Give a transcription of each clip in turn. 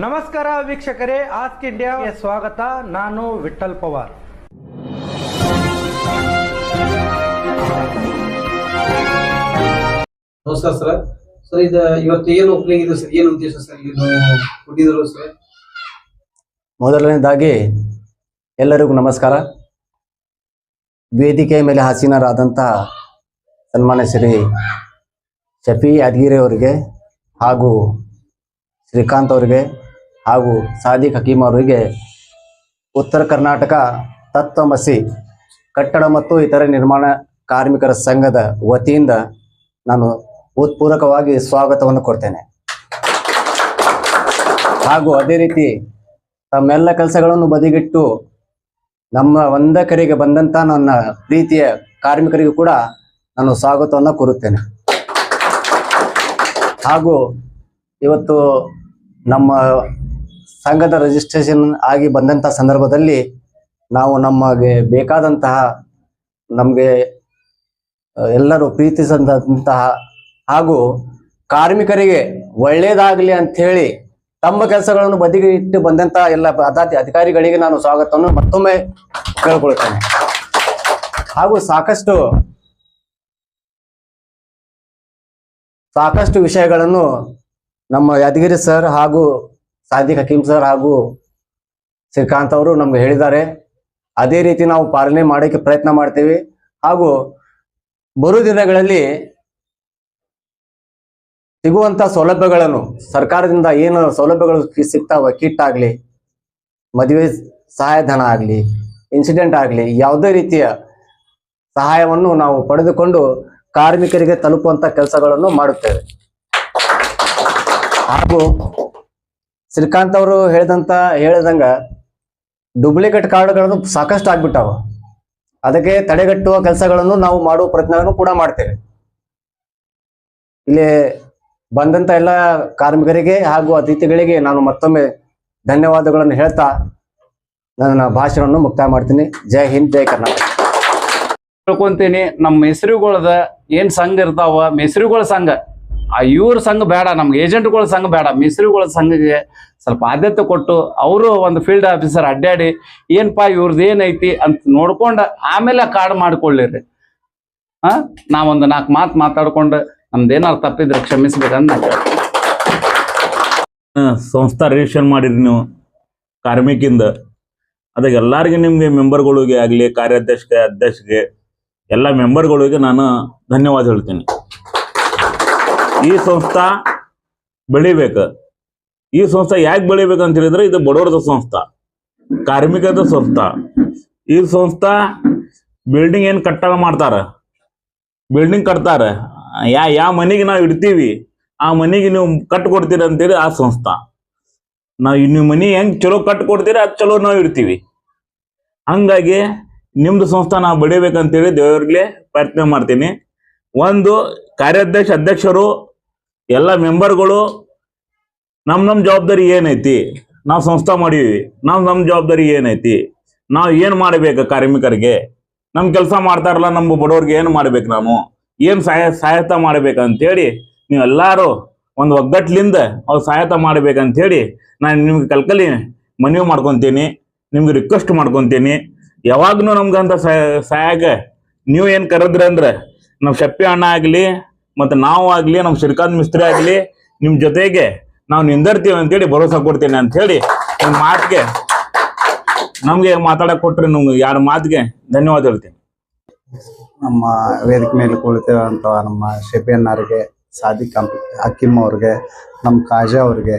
ನಮಸ್ಕಾರ ವೀಕ್ಷಕರೇ ಆಸ್ಕ್ ಇಂಡಿಯಾಗೆ ಸ್ವಾಗತ. ನಾನು ವಿಠಲ್ ಪವಾರ್. ನಮಸ್ಕಾರ ಸರ್. ಸರ್ ಇದು ಇವತ್ತು ಏನು ಓಪನಿಂಗ್ ಇದೆ ಸರ್? ಏನು ಉದ್ದೇಶ ಸರ್ ಕೊಟ್ಟಿದ್ರು ಸರ್? ಮೊದಲನೇದಾಗಿ ಎಲ್ಲರಿಗೂ ನಮಸ್ಕಾರ. ವೇದಿಕೆ ಮೇಲೆ ಹಾಸೀನರಾದಂತಹ ಸನ್ಮಾನ್ಯ ಶ್ರೀ ಶಫಿ ಯಾದಗಿರಿ ಅವರಿಗೆ ಹಾಗೂ ಶ್ರೀಕಾಂತ್ ಅವರಿಗೆ ಹಾಗೂ ಸಾದಿಕ್ ಹಕೀಮ್ ಅವರಿಗೆ ಉತ್ತರ ಕರ್ನಾಟಕ ತತ್ವಮಸಿ ಕಟ್ಟಡ ಮತ್ತು ಇತರ ನಿರ್ಮಾಣ ಕಾರ್ಮಿಕರ ಸಂಘದ ವತಿಯಿಂದ ನಾನು ಉತ್ಪೂರಕವಾಗಿ ಸ್ವಾಗತವನ್ನು ಕೊಡ್ತೇನೆ. ಹಾಗೂ ಅದೇ ರೀತಿ ತಮ್ಮೆಲ್ಲ ಕೆಲಸಗಳನ್ನು ಬದಿಗಿಟ್ಟು ನಮ್ಮ ಒಂದ ಕರೆಗೆ ಬಂದಂತ ನನ್ನ ಪ್ರೀತಿಯ ಕಾರ್ಮಿಕರಿಗೂ ಕೂಡ ನಾನು ಸ್ವಾಗತವನ್ನು ಕೋರುತ್ತೇನೆ. ಹಾಗೂ ಇವತ್ತು ನಮ್ಮ ಸಂಘದ ರಿಜಿಸ್ಟ್ರೇಷನ್ ಆಗಿ ಬಂದಂಥ ಸಂದರ್ಭದಲ್ಲಿ ನಾವು ನಮಗೆ ಬೇಕಾದಂತಹ ನಮಗೆ ಎಲ್ಲರೂ ಪ್ರೀತಿಸಿದಂತಹ ಹಾಗೂ ಕಾರ್ಮಿಕರಿಗೆ ಒಳ್ಳೇದಾಗಲಿ ಅಂತ ಹೇಳಿ ತಮ್ಮ ಕೆಲಸಗಳನ್ನು ಬದಿಗೆ ಇಟ್ಟು ಬಂದಂತಹ ಎಲ್ಲ ಅದಾತಿ ಅಧಿಕಾರಿಗಳಿಗೆ ನಾನು ಸ್ವಾಗತವನ್ನು ಮತ್ತೊಮ್ಮೆ ಕೇಳ್ಕೊಳ್ತೇನೆ. ಹಾಗೂ ಸಾಕಷ್ಟು ಸಾಕಷ್ಟು ವಿಷಯಗಳನ್ನು ನಮ್ಮ ಯಾದಗಿರಿ ಸರ್ ಹಾಗೂ ಸಾದಿಕ್ ಹಕೀಂ ಸರ್ ಹಾಗೂ ಶ್ರೀಕಾಂತ್ ಅವರು ನಮ್ಗೆ ಹೇಳಿದ್ದಾರೆ. ಅದೇ ರೀತಿ ನಾವು ಪಾಲನೆ ಮಾಡೋಕ್ಕೆ ಪ್ರಯತ್ನ ಮಾಡ್ತೀವಿ. ಹಾಗೂ ಬರೋ ದಿನಗಳಲ್ಲಿ ಸಿಗುವಂತ ಸೌಲಭ್ಯಗಳನ್ನು, ಸರ್ಕಾರದಿಂದ ಏನು ಸೌಲಭ್ಯಗಳು ಸಿಗ್ತಾವ ಕಿಟ್ ಆಗಲಿ, ಮದುವೆ ಸಹಾಯಧನ ಆಗಲಿ ಇನ್ಸಿಡೆಂಟ್ ಆಗಲಿ, ಯಾವುದೇ ರೀತಿಯ ಸಹಾಯವನ್ನು ನಾವು ಪಡೆದುಕೊಂಡು ಕಾರ್ಮಿಕರಿಗೆ ತಲುಪುವಂತ ಕೆಲಸಗಳನ್ನು ಮಾಡುತ್ತೇವೆ. ಹಾಗೂ ಶ್ರೀಕಾಂತ್ ಅವರು ಹೇಳಿದಂತ ಹೇಳಿದಂಗ ಡೂಪ್ಲಿಕೇಟ್ ಕಾರ್ಡ್ಗಳನ್ನು ಸಾಕಷ್ಟು ಆಗ್ಬಿಟ್ಟಾವ. ಅದಕ್ಕೆ ತಡೆಗಟ್ಟುವ ಕೆಲಸಗಳನ್ನು ನಾವು ಮಾಡುವ ಪ್ರಯತ್ನವನ್ನು ಕೂಡ ಮಾಡ್ತೇವೆ. ಇಲ್ಲಿ ಬಂದಂತ ಎಲ್ಲ ಕಾರ್ಮಿಕರಿಗೆ ಹಾಗೂ ಅತಿಥಿಗಳಿಗೆ ನಾನು ಮತ್ತೊಮ್ಮೆ ಧನ್ಯವಾದಗಳನ್ನು ಹೇಳ್ತಾ ನನ್ನ ಭಾಷಣವನ್ನು ಮುಕ್ತಾಯ ಮಾಡ್ತೀನಿ. ಜೈ ಹಿಂದ್, ಜೈ ಕರ್ನಾಟಕ. ತಿಳ್ಕೊಂತೀನಿ, ನಮ್ಮ ಹೆಸರುಗಳದ ಏನ್ ಸಂಘ ಇರ್ತಾವ ಮೆಸರುಗಳ ಸಂಘ. ಆ ಇವ್ರ ಸಂಘ ಬೇಡ, ನಮ್ಗೆ ಏಜೆಂಟ್ಗಳ ಸಂಘ ಬೇಡ, ಮಿಸ್ತ್ರಿಗಳ ಸಂಘಕ್ಕೆ ಸ್ವಲ್ಪ ಆದ್ಯತೆ ಕೊಟ್ಟು ಅವರು ಒಂದು ಫೀಲ್ಡ್ ಆಫೀಸರ್ ಅಡ್ಡಾಡಿ ಏನ್ಪಾ ಇವ್ರದ್ದು ಏನೈತಿ ಅಂತ ನೋಡ್ಕೊಂಡು ಆಮೇಲೆ ಕಾರ್ಡ್ ಮಾಡ್ಕೊಳ್ಳಿರಿ. ಹಾ ನಾವೊಂದು ನಾಲ್ಕು ಮಾತು ಮಾತಾಡ್ಕೊಂಡು ನಮ್ದೇನಾರು ತಪ್ಪಿದ್ರೆ ಕ್ಷಮಿಸ್ಬೇಕಂತ ನಾ. ಸಂಸ್ಥಾ ರಿಜಿಸ್ಟ್ರೇಷನ್ ಮಾಡಿದ್ರಿ ನೀವು, ಕಾರ್ಮಿಕಿಂದ. ಅದಕ್ಕೆ ಎಲ್ಲರಿಗೂ ನಿಮಗೆ ಮೆಂಬರ್ಗಳಿಗೆ ಆಗಲಿ, ಕಾರ್ಯಾಧ್ಯಕ್ಷ, ಅಧ್ಯಕ್ಷಗೆ, ಎಲ್ಲ ಮೆಂಬರ್ಗಳಿಗೆ ನಾನು ಧನ್ಯವಾದ ಹೇಳ್ತೀನಿ. ಈ ಸಂಸ್ಥಾ ಬೆಳಿಬೇಕ. ಈ ಸಂಸ್ಥಾ ಯಾಕೆ ಬೆಳಿಬೇಕು ಅಂತ ಹೇಳಿದ್ರೆ ಇದು ಬಡವರದ ಸಂಸ್ಥಾ ಕಾರ್ಮಿಕದ ಸಂಸ್ಥಾ. ಈ ಸಂಸ್ಥಾ ಬಿಲ್ಡಿಂಗ್ ಏನ್ ಕಟ್ಟಡ ಮಾಡ್ತಾರ? ಬಿಲ್ಡಿಂಗ್ ಕಟ್ತಾರ. ಯಾ ಯಾವ ಮನೆಗೆ ನಾವು ಇಡ್ತೀವಿ, ಆ ಮನೆಗೆ ನೀವು ಕಟ್ ಕೊಡ್ತೀರ ಅಂತೇಳಿ ಆ ಸಂಸ್ಥಾ. ನಾವು ನೀವು ಮನಿ ಹೆಂಗ್ ಚಲೋ ಕಟ್ ಕೊಡ್ತೀರ ಅದ್ ಚಲೋ ನಾವು ಇಡ್ತೀವಿ. ಹಂಗಾಗಿ ನಿಮ್ದು ಸಂಸ್ಥಾ ನಾವು ಬೆಳಿಬೇಕಂತೇಳಿ ದೇವ್ರಿಗೆ ಪ್ರಯತ್ನ ಮಾಡ್ತೀನಿ. ಒಂದು ಕಾರ್ಯಾಧ್ಯಕ್ಷ, ಅಧ್ಯಕ್ಷರು ಎಲ್ಲ ಮೆಂಬರ್ಗಳು ನಮ್ಮ ನಮ್ಮ ಜವಾಬ್ದಾರಿ ಏನೈತಿ? ನಾವು ಸಂಸ್ಥೆ ಮಾಡೀವಿ ನಾವು ನಮ್ಮ ಜವಾಬ್ದಾರಿ ಏನೈತಿ? ನಾವು ಏನು ಮಾಡಬೇಕು ಕಾರ್ಮಿಕರಿಗೆ? ನಮ್ಮ ಕೆಲಸ ಮಾಡ್ತಾರಲ್ಲ ನಮ್ಮ ಬಡವ್ರಿಗೆ ಏನು ಮಾಡ್ಬೇಕು ನಾವು? ಏನು ಸಹಾಯ, ಸಹಾಯತ ಮಾಡ್ಬೇಕಂತೇಳಿ ನೀವೆಲ್ಲರೂ ಒಂದು ಒಗ್ಗಟ್ಲಿಂದ ಅವ್ರು ಸಹಾಯತ ಮಾಡಬೇಕಂತೇಳಿ ನಾನು ನಿಮ್ಗೆ ಕಲ್ಕಲಿ ಮನವಿ ಮಾಡ್ಕೊತೀನಿ, ನಿಮ್ಗೆ ರಿಕ್ವೆಸ್ಟ್ ಮಾಡ್ಕೊತೀನಿ. ಯಾವಾಗ್ಲೂ ನಮ್ಗಂತ ಸಹಾಯ ನೀವು ಏನು ಕರೆದ್ರಿ ಅಂದ್ರೆ ನಮ್ಮ ಶಪ್ಪಿ ಅಣ್ಣ ಆಗಲಿ ಮತ್ತು ನಾವು ಆಗಲಿ ನಮ್ಮ ಶ್ರೀಕಾಂತ್ ಮಿಸ್ತ್ರಿ ಆಗಲಿ ನಿಮ್ಮ ಜೊತೆಗೆ ನಾವು ನಿಂದಿರ್ತೀವಿ ಅಂತೇಳಿ ಭರೋಸಾ ಕೊಡ್ತೀನಿ ಅಂತ ಹೇಳಿ ನಿಮ್ಮ ಮಾತಿಗೆ ನಮಗೆ ಮಾತಾಡಕ್ ಕೊಟ್ರಿ ನಮ್ಗೆ ಯಾರ ಮಾತಿಗೆ ಧನ್ಯವಾದ ಹೇಳ್ತೀನಿ. ನಮ್ಮ ವೇದಿಕೆ ಮೇಲೆ ಕುಳಿತಿರುವಂಥ ನಮ್ಮ ಶೆಪಿಯನ್ನರಿಗೆ ಸಾದಿಕ್ ಹಕೀಮ್ ಅವ್ರಿಗೆ, ನಮ್ಮ ಕಾಜಾ ಅವ್ರಿಗೆ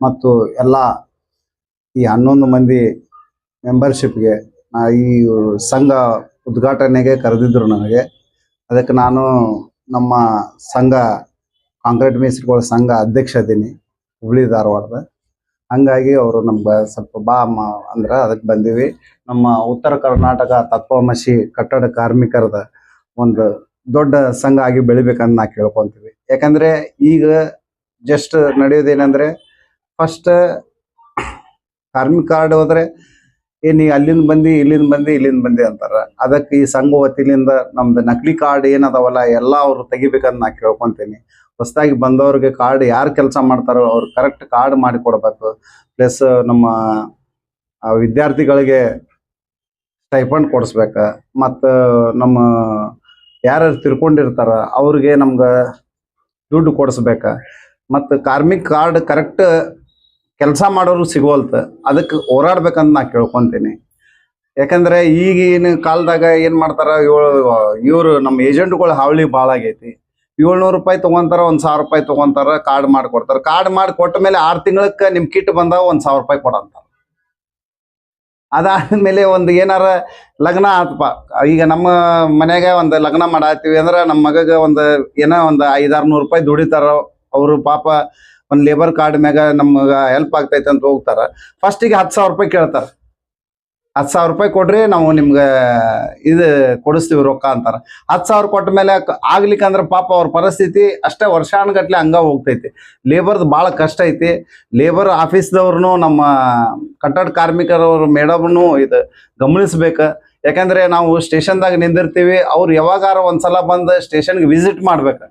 ಮತ್ತು ಎಲ್ಲ ಈ ಹನ್ನೊಂದು ಮಂದಿ ಮೆಂಬರ್ಶಿಪ್ಗೆ ಈ ಸಂಘ ಉದ್ಘಾಟನೆಗೆ ಕರೆದಿದ್ರು ನನಗೆ. ಅದಕ್ಕೆ ನಾನು ನಮ್ಮ ಸಂಘ, ಕಾಂಕ್ರೀಟ್ ಮೇಸ್ತ್ರಿಗಳ ಸಂಘ ಅಧ್ಯಕ್ಷ ಇದ್ದೀನಿ, ಹುಬ್ಳಿ ಧಾರವಾಡದ. ಹಂಗಾಗಿ ಅವರು ನಮ್ಗೆ ಸ್ವಲ್ಪ ಬಾ ಅಂದ್ರೆ ಅದಕ್ಕೆ ಬಂದೀವಿ. ನಮ್ಮ ಉತ್ತರ ಕರ್ನಾಟಕ ತತ್ವಮಸಿ ಕಟ್ಟಡ ಕಾರ್ಮಿಕರದ ಒಂದು ದೊಡ್ಡ ಸಂಘ ಆಗಿ ಬೆಳಿಬೇಕಂತ ನಾ ಕೇಳ್ಕೊಂತೀವಿ. ಯಾಕಂದ್ರೆ ಈಗ ಜಸ್ಟ್ ನಡೆಯೋದೇನಂದ್ರೆ ಫಸ್ಟ್ ಕಾರ್ಮಿಕ ಕಾರ್ಡ್ ಹೋದ್ರೆ ಏ, ನೀ ಅಲ್ಲಿಂದ ಬಂದಿ, ಇಲ್ಲಿಂದ ಬಂದಿ ಇಲ್ಲಿಂದ ಬಂದಿ ಅಂತಾರ. ಅದಕ್ಕೆ ಈ ಸಂಘ ವತಿಲಿಂದ ನಮ್ದು ನಕಲಿ ಕಾರ್ಡ್ ಏನದವಲ್ಲ, ಎಲ್ಲ ಅವ್ರು ತೆಗಿಬೇಕಂತ ನಾ ಕೇಳ್ಕೊಂತೀನಿ. ಹೊಸದಾಗಿ ಬಂದವ್ರಿಗೆ ಕಾರ್ಡ್ ಯಾರು ಕೆಲಸ ಮಾಡ್ತಾರೋ ಅವ್ರು ಕರೆಕ್ಟ್ ಕಾರ್ಡ್ ಮಾಡಿ ಕೊಡಬೇಕು. ಪ್ಲಸ್ ನಮ್ಮ ವಿದ್ಯಾರ್ಥಿಗಳಿಗೆ ಸ್ಟೈಫಂಡ್ ಕೊಡಿಸ್ಬೇಕ. ಮತ್ತು ನಮ್ಮ ಯಾರ್ಯಾರು ತಿರ್ಕೊಂಡಿರ್ತಾರ, ಅವ್ರಿಗೆ ನಮ್ಗೆ ದುಡ್ಡು ಕೊಡಿಸ್ಬೇಕ. ಮತ್ತು ಕಾರ್ಮಿಕ್ ಕಾರ್ಡ್ ಕರೆಕ್ಟ್ ಕೆಲಸ ಮಾಡೋರು ಸಿಗೋಲ್ತ ಅದಕ್ಕೆ ಹೋರಾಡ್ಬೇಕಂತ ನಾ ಕೇಳ್ಕೊಂತೀನಿ. ಯಾಕಂದ್ರೆ ಈಗಿನ ಕಾಲದಾಗ ಏನ್ ಮಾಡ್ತಾರ ಇವರು ನಮ್ಮ ಏಜೆಂಟ್ಗಳು ಹಾವಳಿ ಭಾಳ ಆಗೈತಿ. ಏಳ್ನೂರು ರೂಪಾಯಿ ತಗೊಂತಾರ, ಒಂದ್ ಸಾವಿರ ರೂಪಾಯಿ ತಗೊಂತಾರ, ಕಾರ್ಡ್ ಮಾಡ್ಕೊಡ್ತಾರ. ಕಾರ್ಡ್ ಮಾಡಿ ಕೊಟ್ಟ ಮೇಲೆ ಆರು ತಿಂಗಳಕ್ಕೆ ನಿಮ್ ಕಿಟ್ ಬಂದಾಗ ಒಂದ್ ಸಾವಿರ ರೂಪಾಯಿ ಕೊಡಂತಾರ ಅದಾದ್ಮೇಲೆ ಒಂದು ಏನಾರ ಲಗ್ನ ಆತಪ್ಪ ಈಗ ನಮ್ಮ ಮನೆಯಾಗ ಒಂದು ಲಗ್ನ ಮಾಡಾತೀವಿ ಅಂದ್ರೆ ನಮ್ಮ ಮಗಗೆ ಒಂದು ಏನೋ ಒಂದು ಐದಾರು ನೂರು ರೂಪಾಯಿ ದುಡಿತಾರ. ಅವರು ಪಾಪ ಒಂದು ಲೇಬರ್ ಕಾರ್ಡ್ ಮ್ಯಾಗ ನಮ್ಗೆ ಹೆಲ್ಪ್ ಆಗ್ತೈತೆ ಅಂತ ಹೋಗ್ತಾರ. ಫಸ್ಟಿಗೆ ಹತ್ತು ಸಾವಿರ ರೂಪಾಯಿ ಕೇಳ್ತಾರ. ಹತ್ತು ಸಾವಿರ ರೂಪಾಯಿ ಕೊಡ್ರಿ ನಾವು ನಿಮ್ಗೆ ಇದು ಕೊಡಿಸ್ತೀವಿ ರೊಕ್ಕ ಅಂತಾರ. ಹತ್ತು ಸಾವಿರ ಕೊಟ್ಟ ಮೇಲೆ ಆಗ್ಲಿಕ್ಕಂದ್ರೆ ಪಾಪ ಅವ್ರ ಪರಿಸ್ಥಿತಿ ಅಷ್ಟೇ ವರ್ಷಾನುಗಟ್ಲೆ ಹಂಗ ಹೋಗ್ತೈತಿ. ಲೇಬರ್ದು ಭಾಳ ಕಷ್ಟ ಐತಿ. ಲೇಬರ್ ಆಫೀಸ್ದವ್ರು ನಮ್ಮ ಕಟ್ಟಡ ಕಾರ್ಮಿಕರವ್ರು ಮೇಡಮ್ನು ಇದು ಗಮನಿಸ್ಬೇಕು. ಯಾಕಂದ್ರೆ ನಾವು ಸ್ಟೇಷನ್ದಾಗ ನಿಂದಿರ್ತೀವಿ. ಅವ್ರು ಯಾವಾಗಾರ ಒಂದ್ಸಲ ಬಂದು ಸ್ಟೇಷನ್ಗೆ ವಿಸಿಟ್ ಮಾಡ್ಬೇಕು.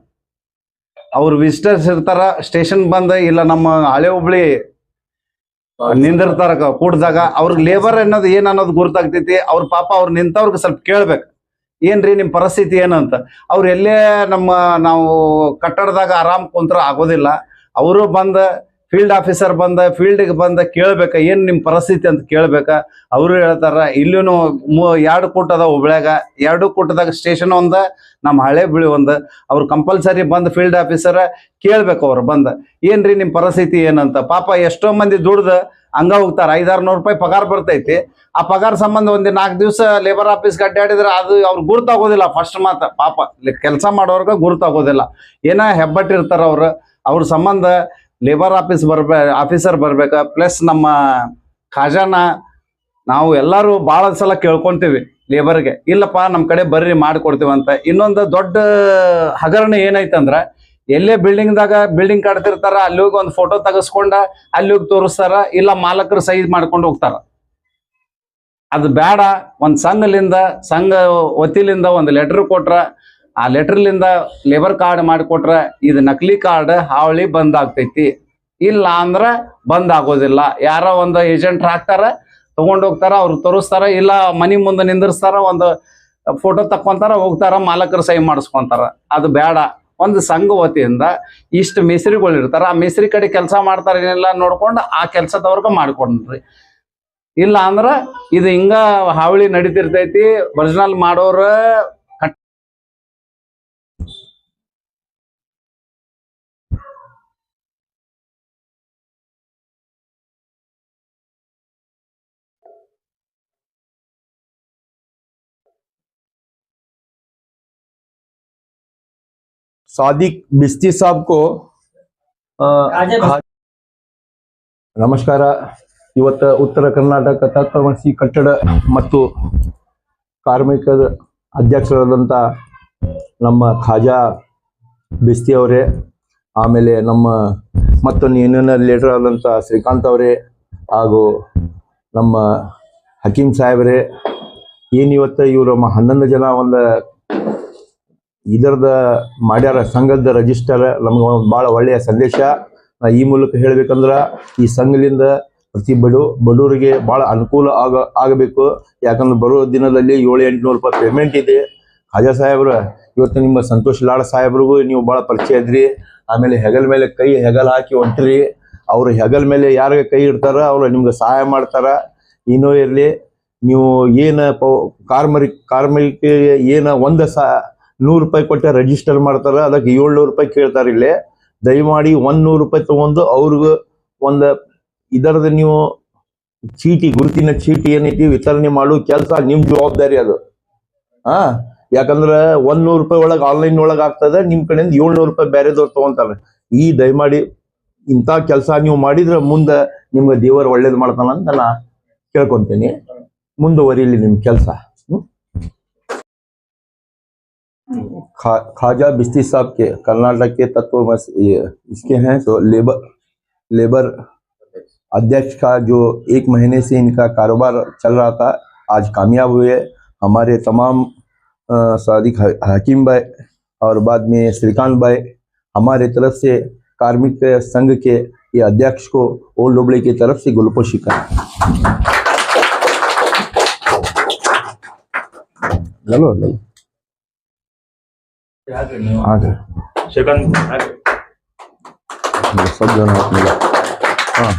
ಅವ್ರು ವಿಸಿಟರ್ಸ್ ಇರ್ತಾರ ಸ್ಟೇಷನ್ ಬಂದ ಇಲ್ಲ ನಮ್ಮ ಹಳೆ ಹುಬ್ಳಿ ನಿಂದಿರ್ತಾರ ಕೂಡ್ದಾಗ ಅವ್ರಿಗೆ ಲೇಬರ್ ಅನ್ನೋದು ಏನ್ ಅನ್ನೋದು ಗುರ್ತಾಗ್ತೈತಿ, ಅವ್ರ ಪಾಪ ಅವ್ರು ನಿಂತವ್ರಿಗೆ ಸ್ವಲ್ಪ ಕೇಳ್ಬೇಕು. ಏನ್ರಿ ನಿಮ್ ಪರಿಸ್ಥಿತಿ ಏನಂತ ಅವ್ರು ಎಲ್ಲೇ ನಮ್ಮ ನಾವು ಕಟ್ಟಡದಾಗ ಆರಾಮ್ ಕುಂತ್ರ ಆಗೋದಿಲ್ಲ. ಅವರು ಬಂದ ಫೀಲ್ಡ್ ಆಫೀಸರ್ ಬಂದ ಫೀಲ್ಡ್ಗೆ ಬಂದ ಕೇಳ್ಬೇಕ, ಏನ್ ನಿಮ್ಮ ಪರಿಸ್ಥಿತಿ ಅಂತ ಕೇಳ್ಬೇಕ? ಅವರು ಹೇಳ್ತಾರ ಇಲ್ಲೂ ಎರಡು ಕೂಟ ಅದ ಹುಬ್ಳ್ಯಾಗ. ಎರಡು ಕೂಟದಾಗ ಸ್ಟೇಷನ್ ಒಂದ ನಮ್ಮ ಹಳೆ ಬಿಳಿ ಒಂದು. ಅವ್ರು ಕಂಪಲ್ಸರಿ ಬಂದ್ ಫೀಲ್ಡ್ ಆಫೀಸರ್ ಕೇಳ್ಬೇಕು ಅವ್ರು ಬಂದ. ಏನ್ರಿ ನಿಮ್ಮ ಪರಿಸ್ಥಿತಿ ಏನಂತ? ಪಾಪ ಎಷ್ಟೋ ಮಂದಿ ದುಡ್ದ ಹಂಗ ಹೋಗ್ತಾರ. ಐದಾರು ನೂರು ರೂಪಾಯಿ ಪಗಾರ ಬರ್ತೈತಿ. ಆ ಪಗಾರ ಸಂಬಂಧ ಒಂದು ನಾಲ್ಕು ದಿವಸ ಲೇಬರ್ ಆಫೀಸ್ ಅಡ್ಡಾಡಿದ್ರೆ ಅದು ಅವ್ರು ಗುರ್ತಾಗೋದಿಲ್ಲ ಫಸ್ಟ್ ಮಾತ ಪಾಪ ಕೆಲಸ ಮಾಡೋರ್ಗ ಗುರ್ತಾಗೋದಿಲ್ಲ ಏನ ಹೆಬ್ಬಟ್ಟಿರ್ತಾರ ಅವ್ರು. ಅವ್ರ ಸಂಬಂಧ ಲೇಬರ್ ಆಫೀಸ್ ಬರ್ಬೇ ಆಫೀಸರ್ ಬರ್ಬೇಕ? ಪ್ಲಸ್ ನಮ್ಮ ಖಜಾನ, ನಾವು ಎಲ್ಲರೂ ಭಾಳ ಸಲ ಕೇಳ್ಕೊಂತೀವಿ ಲೇಬರ್ಗೆ ಇಲ್ಲಪ್ಪ ನಮ್ಮ ಕಡೆ ಬರ್ರಿ ಮಾಡಿಕೊಡ್ತೀವಿ ಅಂತ. ಇನ್ನೊಂದು ದೊಡ್ಡ ಹಗರಣ ಏನೈತಂದ್ರೆ ಎಲ್ಲೇ ಬಿಲ್ಡಿಂಗ್ದಾಗ ಬಿಲ್ಡಿಂಗ್ ಕಟ್ತಿರ್ತಾರ ಅಲ್ಲಿ ಹೋಗಿ ಒಂದು ಫೋಟೋ ತೆಗೆಸ್ಕೊಂಡ ಅಲ್ಲಿ ಹೋಗಿ ತೋರಿಸ್ತಾರ, ಇಲ್ಲ ಮಾಲಕರು ಸೈಜ್ ಮಾಡ್ಕೊಂಡು ಹೋಗ್ತಾರ. ಅದು ಬೇಡ ಒಂದು ಸಂಘಲಿಂದ ಸಂಘ ವತಿಲಿಂದ ಒಂದು ಲೆಟರ್ ಕೊಟ್ರ ಆ ಲೆಟರ್ಲಿಂದ ಲೇಬರ್ ಕಾರ್ಡ್ ಮಾಡಿಕೊಟ್ರ ಇದು ನಕಲಿ ಕಾರ್ಡ್ ಹಾವಳಿ ಬಂದ್ ಆಗ್ತೈತಿ. ಇಲ್ಲ ಅಂದ್ರ ಬಂದ್ ಆಗೋದಿಲ್ಲ. ಯಾರೋ ಒಂದು ಏಜೆಂಟ್ ಹಾಕ್ತಾರ, ತಗೊಂಡ್ ಹೋಗ್ತಾರ, ಅವ್ರು ತೋರಿಸ್ತಾರ, ಇಲ್ಲ ಮನಿ ಮುಂದೆ ನಿಂದಿರ್ಸ್ತಾರ, ಒಂದು ಫೋಟೋ ತಕ್ಕೊಂತಾರ, ಹೋಗ್ತಾರ, ಮಾಲಕರು ಸಹಿ ಮಾಡಿಸ್ಕೊಂತಾರ. ಅದು ಬೇಡ. ಒಂದು ಸಂಘ ವತಿಯಿಂದ ಇಷ್ಟು ಮೇಸ್ರಿಗಳು ಇರ್ತಾರ. ಆ ಮೇಸ್ರಿ ಕಡೆ ಕೆಲಸ ಮಾಡ್ತಾರ ಏನಿಲ್ಲ ನೋಡ್ಕೊಂಡು ಆ ಕೆಲಸದವ್ರಿಗೆ ಮಾಡ್ಕೊಂಡ್ರಿ. ಇಲ್ಲ ಅಂದ್ರ ಇದು ಹಿಂಗ ಹಾವಳಿ ನಡೀತಿರ್ತೈತಿ. ಒರಿಜಿನಲ್ ಮಾಡೋರ ಸಾದಿಕ್ ಬಿಸ್ತಿ ಸಾಬ್ ಕೋ ನಮಸ್ಕಾರ ಇವತ್ತು ಉತ್ತರ ಕರ್ನಾಟಕ ತತ್ವಮಸಿ ಕಟ್ಟಡ ಮತ್ತು ಕಾರ್ಮಿಕದ ಅಧ್ಯಕ್ಷರಾದಂಥ ನಮ್ಮ ಖಾಜಾ ಬಿಸ್ತಿ ಅವರೇ ಆಮೇಲೆ ನಮ್ಮ ಮತ್ತೊಂದು ಯೂನಿಯನ್ ಲೀಡರ್ ಆದಂಥ ಶ್ರೀಕಾಂತ್ ಅವರೇ ಹಾಗೂ ನಮ್ಮ ಹಕೀಂ ಸಾಹೇಬ್ರೆ ಏನಿವತ್ತು ಇವರು ಹನ್ನೊಂದು ಜನ ಒಂದು ಇದರದ ಮಾಡ್ಯಾರ ಸಂಘದ ರಜಿಸ್ಟರ್ ನಮ್ಗೆ ಒಂದು ಭಾಳ ಒಳ್ಳೆಯ ಸಂದೇಶ. ಈ ಮೂಲಕ ಹೇಳ್ಬೇಕಂದ್ರ ಈ ಸಂಘದಿಂದ ಪ್ರತಿ ಬಡು ಬಡವರಿಗೆ ಭಾಳ ಅನುಕೂಲ ಆಗ, ಆಗಬೇಕು. ಯಾಕಂದ್ರೆ ಬರೋ ದಿನದಲ್ಲಿ ಏಳು ಎಂಟುನೂರು ರೂಪಾಯಿ ಪೇಮೆಂಟ್ ಇದೆ. ಖಾಜಾ ಸಾಹೇಬ್ರ, ಇವತ್ತು ನಿಮ್ಮ ಸಂತೋಷ್ ಲಾಡ್ ಸಾಹೇಬ್ರಿಗೂ ನೀವು ಭಾಳ ಪರಿಚಯ ಇದ್ರಿ. ಆಮೇಲೆ ಹೆಗಲ್ ಮೇಲೆ ಕೈ ಹೆಗಲ್ ಹಾಕಿ ಹೊಂಟ್ರಿ. ಅವ್ರು ಹೆಗಲ್ ಮೇಲೆ ಯಾರಿಗೆ ಕೈ ಇಡ್ತಾರ, ಅವ್ರು ನಿಮ್ಗೆ ಸಹಾಯ ಮಾಡ್ತಾರ. ಏನೋ ಇರಲಿ, ನೀವು ಏನು ಪೌ, ಕಾರ್ಮಿಕ, ಕಾರ್ಮಿಕರಿಗೆ ಏನು ಒಂದು ಸಾ ನೂರು ರೂಪಾಯಿ ಕೊಟ್ಟೆ ರಿಜಿಸ್ಟರ್ ಮಾಡ್ತಾರೆ ಅದಕ್ಕೆ ಏಳ್ನೂರು ರೂಪಾಯಿ ಕೇಳ್ತಾರೆ ಇಲ್ಲಿ. ದಯಮಾಡಿ ಒಂದ್ ನೂರು ರೂಪಾಯಿ ತಗೊಂಡು ಅವ್ರಿಗೂ ಒಂದು ಇದರದ ನೀವು ಚೀಟಿ, ಗುರುತಿನ ಚೀಟಿ ಏನೈತಿ ವಿತರಣೆ ಮಾಡೋ, ಕೆಲಸ ನಿಮ್ಮ ಜವಾಬ್ದಾರಿ ಅದು. ಆ, ಯಾಕಂದ್ರ ಒಂದ್ ನೂರು ರೂಪಾಯಿ ಒಳಗೆ ಆನ್ಲೈನ್ ಒಳಗೆ ಆಗ್ತದೆ, ನಿಮ್ ಕಡೆಯಿಂದ ಏಳ್ನೂರು ರೂಪಾಯಿ ಬೇರೆದವ್ರು ತಗೊಂತಾರೆ. ಈ ದಯಮಾಡಿ ಇಂಥ ಕೆಲಸ ನೀವು ಮಾಡಿದ್ರೆ ಮುಂದೆ ನಿಮ್ಗೆ ದೇವರು ಒಳ್ಳೇದು ಮಾಡ್ತಾನ ಅಂತ ನಾ ಕೇಳ್ಕೊಂತೀನಿ. ಮುಂದುವರಿಲಿ ನಿಮ್ ಕೆಲಸ. खा, खाजा बिस्ती साहब के कर्नाटक के तत्व ये इसके हैं तो लेबर लेबर अध्यक्ष का जो एक महीने से इनका कारोबार चल रहा था आज कामयाब हुए। हमारे तमाम सादिक हकीम भाई और बाद में श्रीकांत भाई हमारे तरफ़ से कार्मिक संघ के ये अध्यक्ष को ओल्ड डुबली की तरफ़ से गुलपोशिका लो लो आ गए सेकंड सब जन हाथ मिला हाँ